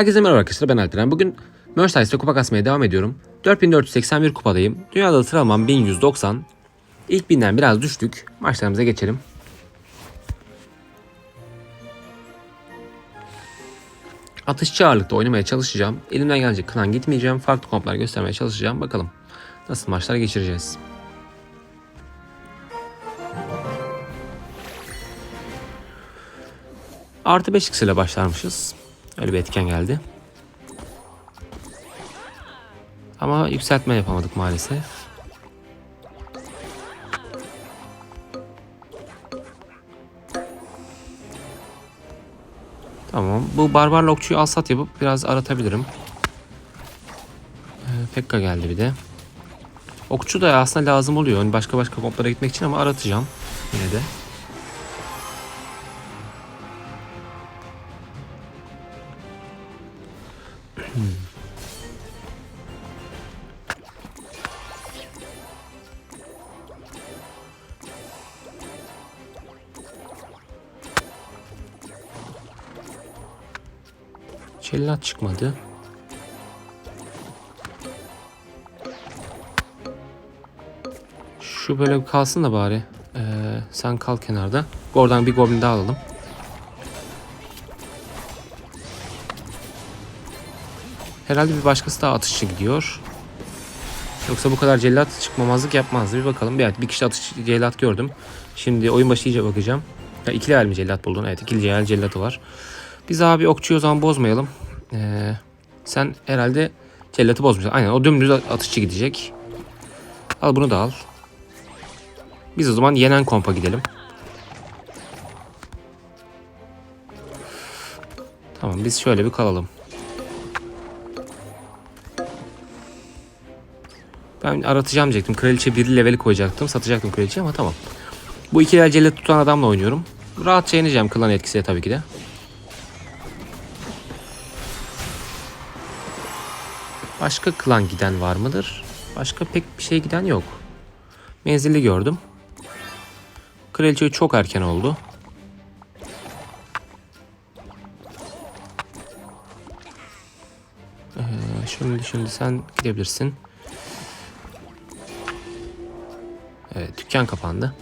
Herkese merhaba arkadaşlar ben Alperen. Bugün Merchandis'te kupa kasmaya devam ediyorum. 4481 kupadayım. Dünyada sıralamam 1190. İlk binden biraz düştük. Maçlarımıza geçelim. Atışçı ağırlıkta oynamaya çalışacağım. Elimden gelecek klan gitmeyeceğim. Farklı komplar göstermeye çalışacağım. Bakalım nasıl maçlar geçireceğiz. Artı 5 x ile başlarmışız. Öyle bir etken geldi. Ama yükseltme yapamadık maalesef. Tamam. Bu barbar lokçuyu alsat yapıp biraz aratabilirim. Ee, Pekka geldi bir de. Okçu da aslında lazım oluyor. Hani başka başka komplara gitmek için ama aratacağım. Yine de. Cellat çıkmadı. Şu böyle bir kalsın da bari. Ee, sen kal kenarda. Oradan bir goblin daha alalım. Herhalde bir başkası daha atışçı gidiyor. Yoksa bu kadar cellat çıkmamazlık yapmazdı. Bir bakalım. Bir, bir kişi atışçı cellat gördüm. Şimdi oyun başı iyice bakacağım. Ya ikili el mi cellat buldun? Evet ikili el cellatı var. Biz abi okçuyu o zaman bozmayalım. Ee, sen herhalde cellatı bozmuşsun. Aynen o dümdüz atışçı gidecek. Al bunu da al. Biz o zaman yenen kompa gidelim. Tamam biz şöyle bir kalalım. Ben aratacağım diyecektim. Kraliçe 1 leveli koyacaktım. Satacaktım kraliçe ama tamam. Bu iki el cellat tutan adamla oynuyorum. Rahatça yeneceğim klan etkisiyle tabii ki de. Başka klan giden var mıdır? Başka pek bir şey giden yok. Menzilli gördüm. Kraliçe çok erken oldu. Ee, şimdi şimdi sen gidebilirsin. Evet dükkan kapandı.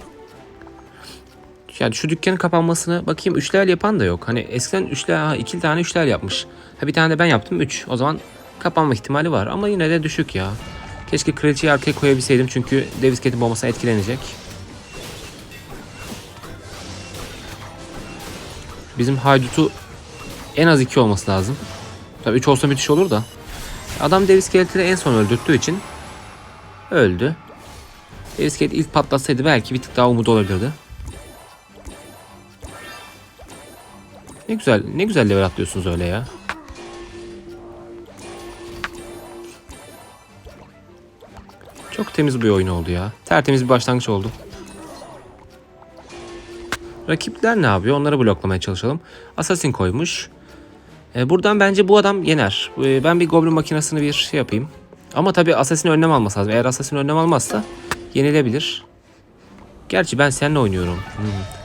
Yani şu dükkanın kapanmasını bakayım üçler yapan da yok. Hani eskiden üçler, ha, iki tane üçler yapmış. Ha bir tane de ben yaptım üç. O zaman kapanma ihtimali var ama yine de düşük ya. Keşke kraliçeyi arkaya koyabilseydim çünkü Davis Cat'in bombasına etkilenecek. Bizim haydutu en az 2 olması lazım. Tabii 3 olsa müthiş olur da. Adam Davis Cat'i en son öldürttüğü için öldü. Cat ilk patlatsaydı belki bir tık daha umut olabilirdi. Ne güzel, ne güzel level atlıyorsunuz öyle ya. Çok temiz bir oyun oldu ya. Tertemiz bir başlangıç oldu. Rakipler ne yapıyor? Onları bloklamaya çalışalım. Assassin koymuş. E, buradan bence bu adam yener. E, ben bir Goblin makinesini bir şey yapayım. Ama tabii Assassin önlem alması lazım. Eğer Assassin önlem almazsa yenilebilir. Gerçi ben seninle oynuyorum.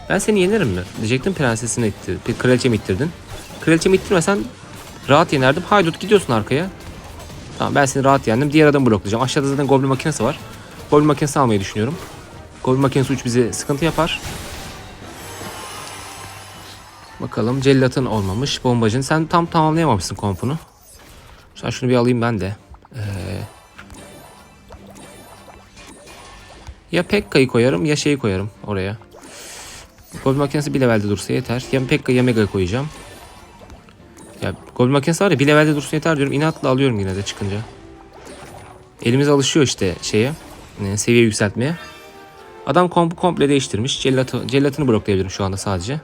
Ben seni yenerim mi? Diyecektim prensesini ittir. Kraliçemi ittirdin. Kraliçemi ittirmesen rahat yenerdim. Haydut gidiyorsun arkaya. Tamam ben seni rahat yendim. Diğer adamı bloklayacağım. Aşağıda zaten Goblin makinesi var. Goblin makinesi almayı düşünüyorum. Goblin makinesi 3 bize sıkıntı yapar. Bakalım cellatın olmamış. Bombacın sen tam tamamlayamamışsın kompunu. Sen şunu bir alayım ben de. Ee, ya Pekka'yı koyarım ya şeyi koyarım oraya. Goblin makinesi bir levelde dursa yeter. Ya Pekka ya Mega'yı koyacağım. Ya Goblin makinesi var ya bir levelde dursun yeter diyorum. İnatla alıyorum yine de çıkınca. Elimiz alışıyor işte şeye. e, Seviye yükseltmeye. Adam kompu komple değiştirmiş. Cellatı, cellatını bloklayabilirim şu anda sadece.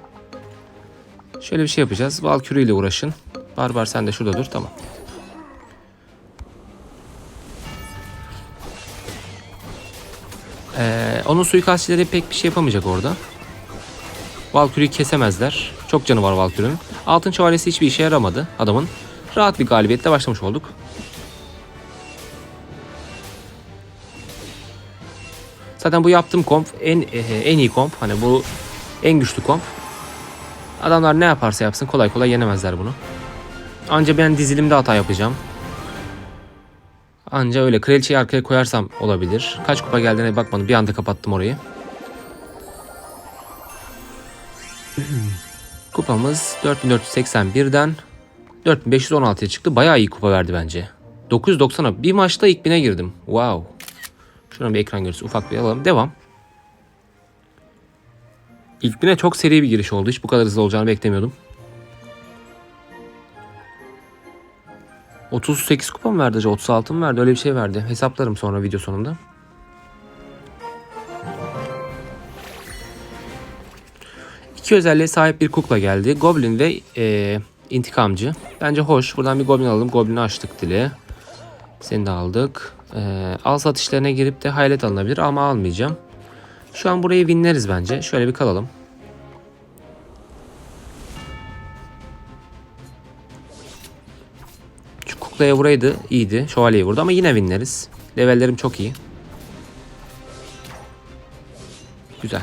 Şöyle bir şey yapacağız. Valkyrie ile uğraşın. Barbar sen de şurada dur. Tamam. Onun suikastçileri pek bir şey yapamayacak orada. Valkyrie'yi kesemezler. Çok canı var Valkyrie'nin. Altın şövalyesi hiçbir işe yaramadı adamın. Rahat bir galibiyetle başlamış olduk. Zaten bu yaptığım komp en en iyi komp. Hani bu en güçlü komp. Adamlar ne yaparsa yapsın kolay kolay yenemezler bunu. Anca ben dizilimde hata yapacağım. Anca öyle kraliçeyi arkaya koyarsam olabilir. Kaç kupa geldiğine bakmadım. Bir anda kapattım orayı. Kupamız 4481'den 4516'ya çıktı. Bayağı iyi kupa verdi bence. 990'a bir maçta ilk bine girdim. Wow. Şuna bir ekran görüntüsü ufak bir alalım. Devam. İlk bine çok seri bir giriş oldu. Hiç bu kadar hızlı olacağını beklemiyordum. 38 kupa mı verdi acaba? 36 mı verdi? Öyle bir şey verdi. Hesaplarım sonra video sonunda. İki özelliğe sahip bir kukla geldi. Goblin ve e, intikamcı. Bence hoş. Buradan bir goblin alalım. Goblin'i açtık dili. Seni de aldık. E, al satışlarına girip de hayalet alınabilir ama almayacağım. Şu an burayı winleriz bence. Şöyle bir kalalım. Şu kuklaya vuraydı iyiydi. Şövalyeyi vurdu ama yine winleriz. Levellerim çok iyi. Güzel.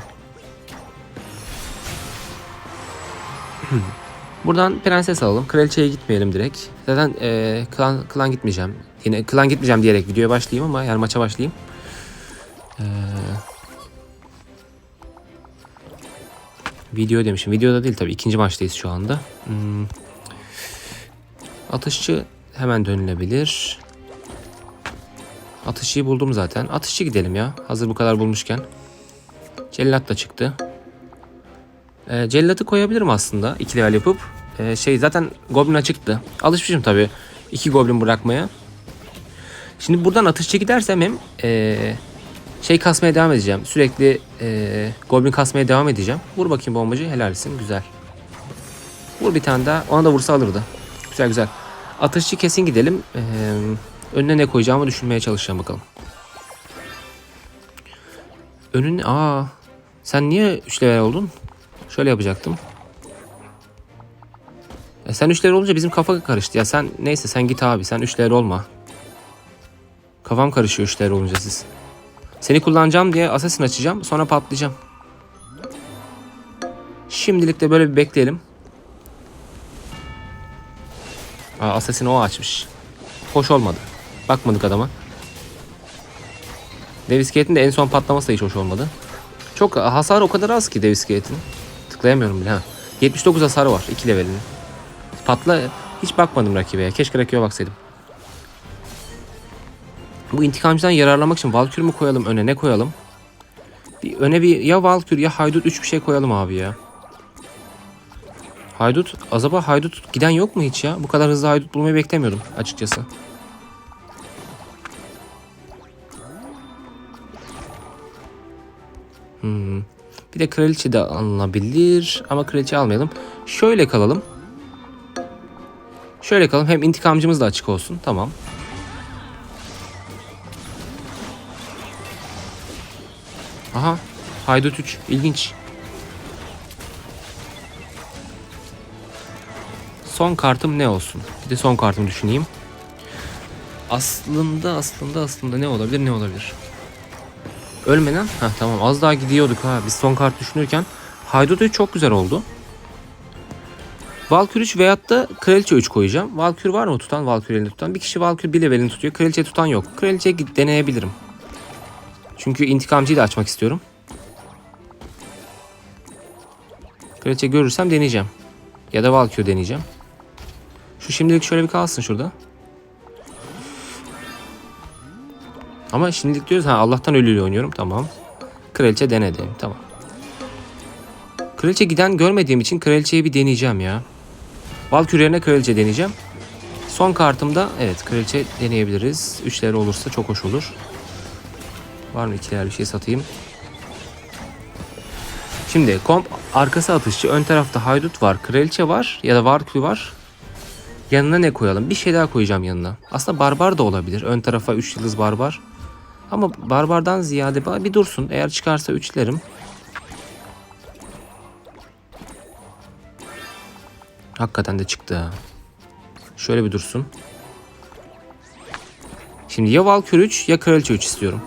Buradan prenses alalım. Kraliçeye gitmeyelim direkt. Zaten e, klan, klan gitmeyeceğim. Yine klan gitmeyeceğim diyerek videoya başlayayım ama yani maça başlayayım. Ee, video demişim. Videoda değil tabii. ikinci maçtayız şu anda. Hmm. Atışçı hemen dönülebilir. Atışçıyı buldum zaten. Atışçı gidelim ya. Hazır bu kadar bulmuşken. Cellat da çıktı. E, cellatı koyabilirim aslında. iki level yapıp. E, şey zaten goblin açıktı. Alışmışım tabii. iki goblin bırakmaya. Şimdi buradan atışçı gidersem hem e, şey kasmaya devam edeceğim. Sürekli e, goblin kasmaya devam edeceğim. Vur bakayım bombacı. Helalsin. Güzel. Vur bir tane daha. Ona da vursa alırdı. Güzel güzel. Atışçı kesin gidelim. E, önüne ne koyacağımı düşünmeye çalışacağım bakalım. Önüne... Aa, sen niye 3 level oldun? Şöyle yapacaktım. E sen 3 level olunca bizim kafa karıştı. Ya sen neyse sen git abi. Sen 3 level olma. Kafam karışıyor 3 level olunca siz. Seni kullanacağım diye assassin açacağım. Sonra patlayacağım. Şimdilik de böyle bir bekleyelim. Aa, assassin o açmış. Hoş olmadı. Bakmadık adama. Gate'in de en son patlaması da hiç hoş olmadı. Çok hasar o kadar az ki Gate'in. Tıklayamıyorum bile ha. 79 hasarı var 2 levelinin. Patla hiç bakmadım rakibe ya. Keşke rakibe baksaydım. Bu intikamcıdan yararlanmak için Valkür mü koyalım öne ne koyalım? Bir öne bir ya Valkür ya Haydut 3 bir şey koyalım abi ya. Haydut acaba Haydut giden yok mu hiç ya? Bu kadar hızlı Haydut bulmayı beklemiyordum açıkçası. Hmm. Bir de kraliçe de alınabilir ama kraliçe almayalım. Şöyle kalalım. Şöyle kalalım. Hem intikamcımız da açık olsun. Tamam. Aha. Haydut 3. İlginç. Son kartım ne olsun? Bir de son kartımı düşüneyim. Aslında aslında aslında ne olabilir ne olabilir? Ölmeden. Ha tamam az daha gidiyorduk ha. Biz son kart düşünürken. Haydut 3 çok güzel oldu. Valkür 3 veyahut da Kraliçe 3 koyacağım. Valkür var mı tutan? Valkür elini tutan. Bir kişi Valkür bir levelini tutuyor. Kraliçe tutan yok. Kraliçe deneyebilirim. Çünkü intikamcıyı da açmak istiyorum. Kraliçe görürsem deneyeceğim. Ya da Valkür deneyeceğim. Şu şimdilik şöyle bir kalsın şurada. Ama şimdilik diyoruz ha Allah'tan ölüyle oynuyorum tamam. Kraliçe denedim tamam. Kraliçe giden görmediğim için kraliçeyi bir deneyeceğim ya. Valkür yerine kraliçe deneyeceğim. Son kartımda evet kraliçe deneyebiliriz. Üçleri olursa çok hoş olur. Var mı ikiler bir şey satayım. Şimdi komp arkası atışçı ön tarafta haydut var kraliçe var ya da varkü var. Yanına ne koyalım? Bir şey daha koyacağım yanına. Aslında barbar da olabilir. Ön tarafa 3 yıldız barbar. Ama barbardan ziyade bir dursun. Eğer çıkarsa üçlerim. Hakikaten de çıktı. Şöyle bir dursun. Şimdi ya Valkür 3 ya Kraliçe 3 istiyorum.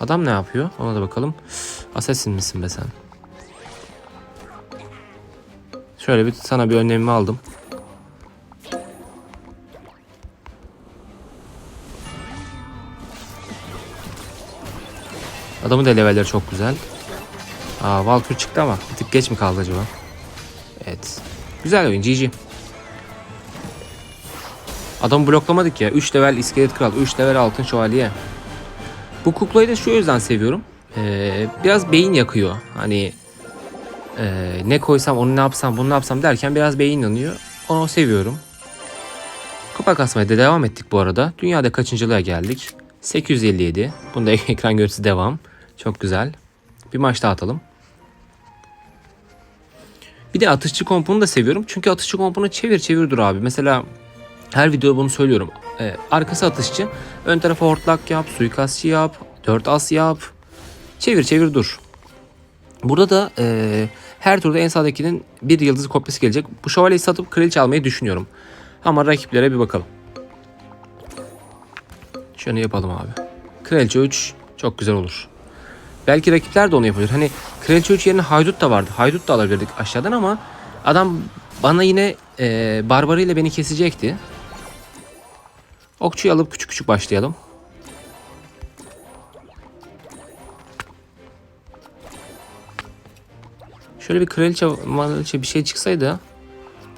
Adam ne yapıyor? Ona da bakalım. Assassin misin be sen? Şöyle bir sana bir önlemimi aldım. Adamın da levelleri çok güzel. Aa Valkür çıktı ama bir tık geç mi kaldı acaba? Evet. Güzel oyun GG. Adamı bloklamadık ya. 3 level iskelet kral, 3 level altın şövalye. Bu kuklayı da şu yüzden seviyorum. Ee, biraz beyin yakıyor. Hani ee, ne koysam onu ne yapsam bunu ne yapsam derken biraz beyin yanıyor. Onu seviyorum. Kupa kasmaya da devam ettik bu arada. Dünyada kaçıncılığa geldik? 857. Bunda ekran görüntüsü devam. Çok güzel. Bir maç daha atalım. Bir de atışçı kompunu da seviyorum. Çünkü atışçı kompunu çevir çevir dur abi. Mesela her videoda bunu söylüyorum. Ee, arkası atışçı. Ön tarafa hortlak yap, suikastçı yap, 4 as yap. Çevir çevir dur. Burada da e, her turda en sağdakinin bir yıldız kopyası gelecek. Bu şövalyeyi satıp kraliçe almayı düşünüyorum. Ama rakiplere bir bakalım. Şöyle yapalım abi. Kraliçe 3 çok güzel olur. Belki rakipler de onu yapabilir. Hani Kraliçe 3 yerine Haydut da vardı. Haydut da alabilirdik aşağıdan ama adam bana yine e, Barbarı ile beni kesecekti. Okçuyu alıp küçük küçük başlayalım. Şöyle bir kraliçe, kraliçe bir şey çıksaydı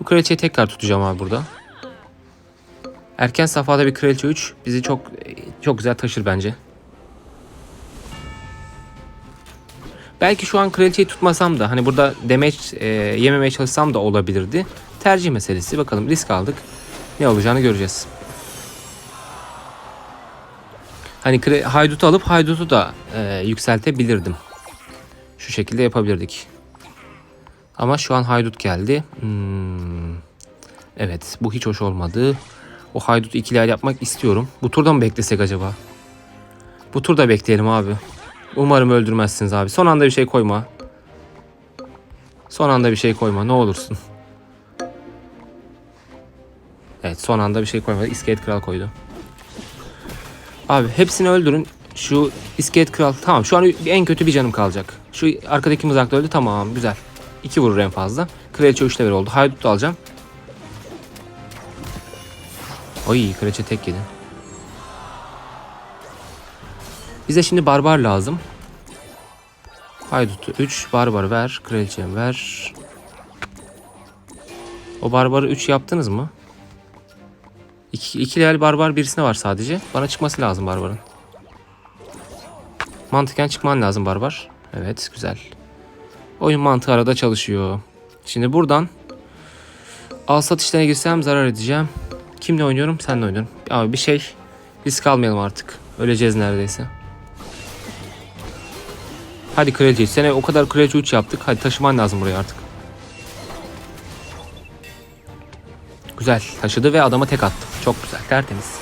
bu kraliçeyi tekrar tutacağım abi burada. Erken safhada bir kraliçe 3 bizi çok çok güzel taşır bence. Belki şu an kraliçeyi tutmasam da hani burada demeç e, yememeye çalışsam da olabilirdi. Tercih meselesi. Bakalım risk aldık. Ne olacağını göreceğiz. Hani haydutu alıp haydutu da e, yükseltebilirdim. Şu şekilde yapabilirdik. Ama şu an haydut geldi. Hmm. Evet bu hiç hoş olmadı. O haydut ikiler yapmak istiyorum. Bu turda mı beklesek acaba? Bu turda bekleyelim abi. Umarım öldürmezsiniz abi. Son anda bir şey koyma. Son anda bir şey koyma ne olursun. Evet son anda bir şey koymadı. İskelet kral koydu. Abi hepsini öldürün. Şu iskelet kral tamam şu an en kötü bir canım kalacak. Şu arkadaki mızrak öldü tamam güzel. İki vurur en fazla. Kraliçe 3 level oldu. Haydut alacağım. Oy kraliçe tek yedi. Bize şimdi barbar lazım. Haydut'u 3 barbar ver. Kraliçem ver. O barbarı 3 yaptınız mı? 2 iki level barbar birisine var sadece. Bana çıkması lazım barbarın. Mantıken çıkman lazım barbar. Evet güzel. Oyun mantığı arada çalışıyor. Şimdi buradan al sat işlerine girsem zarar edeceğim. Kimle oynuyorum? Senle oynuyorum. Abi bir şey risk almayalım artık. Öleceğiz neredeyse. Hadi kraliçe. Sene o kadar kraliçe 3 yaptık. Hadi taşıman lazım buraya artık. Güzel. Taşıdı ve adama tek attı. Çok güzel. Tertemiz.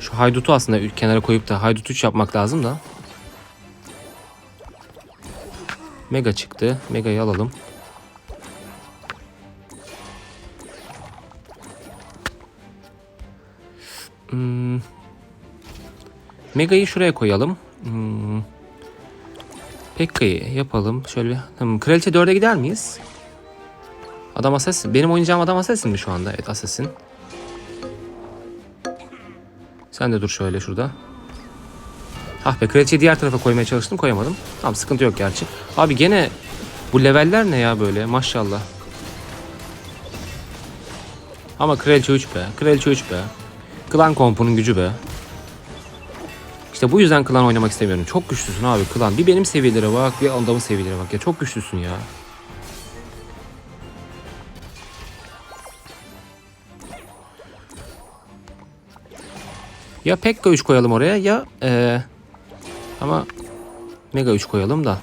Şu haydutu aslında kenara koyup da haydut 3 yapmak lazım da. Mega çıktı. Mega'yı alalım. Hmm. Mega'yı şuraya koyalım. Hmm. Pekka'yı yapalım. Şöyle. Tamam. Kraliçe 4'e gider miyiz? Adam Assassin. Benim oynayacağım adam Assassin mi şu anda? Evet Assassin. Sen de dur şöyle şurada. Ah be kraliçeyi diğer tarafa koymaya çalıştım koyamadım. Tamam sıkıntı yok gerçi. Abi gene bu leveller ne ya böyle maşallah. Ama kraliçe 3 be. Kraliçe 3 be. Klan kompunun gücü be. İşte bu yüzden klan oynamak istemiyorum. Çok güçlüsün abi klan. Bir benim seviyelere bak bir adamın seviyelere bak ya. Çok güçlüsün ya. Ya Pekka 3 koyalım oraya ya ee, ama Mega 3 koyalım da.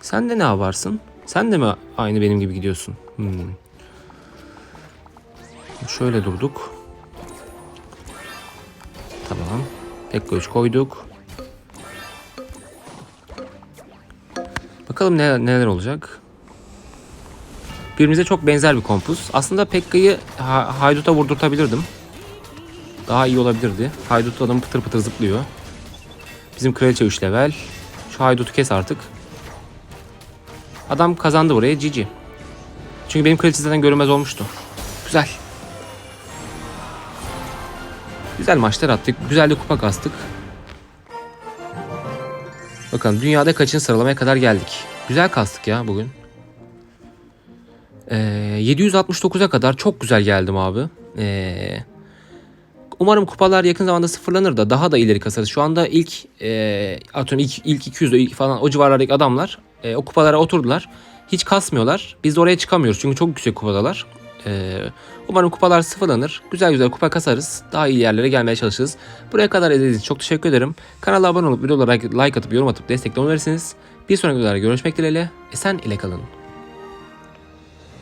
Sen de ne yaparsın? Sen de mi aynı benim gibi gidiyorsun? Hmm. Şöyle durduk. Tamam. Tek göç koyduk. Bakalım neler, neler olacak. Birbirimize çok benzer bir kompuz. Aslında Pekka'yı ha, Haydut'a vurdurtabilirdim. Daha iyi olabilirdi. Haydut adam pıtır pıtır zıplıyor. Bizim kraliçe 3 level. Şu haydutu kes artık. Adam kazandı buraya. GG. Çünkü benim kraliçe zaten görünmez olmuştu. Güzel. Güzel maçlar attık. Güzel de kupa kastık. Bakalım dünyada kaçıncı sıralamaya kadar geldik. Güzel kastık ya bugün. Ee, 769'a kadar çok güzel geldim abi. Ee, umarım kupalar yakın zamanda sıfırlanır da daha da ileri kasarız. Şu anda ilk e, atıyorum ilk, ilk 200 ilk falan o civarlardaki adamlar e, o kupalara oturdular. Hiç kasmıyorlar. Biz de oraya çıkamıyoruz çünkü çok yüksek kupadalar. Ee, umarım kupalar sıfırlanır. Güzel güzel kupa kasarız. Daha iyi yerlere gelmeye çalışırız. Buraya kadar izlediğiniz çok teşekkür ederim. Kanala abone olup videolara like atıp yorum atıp destekle verirsiniz. Bir sonraki videolarda görüşmek dileğiyle. Esen ile kalın.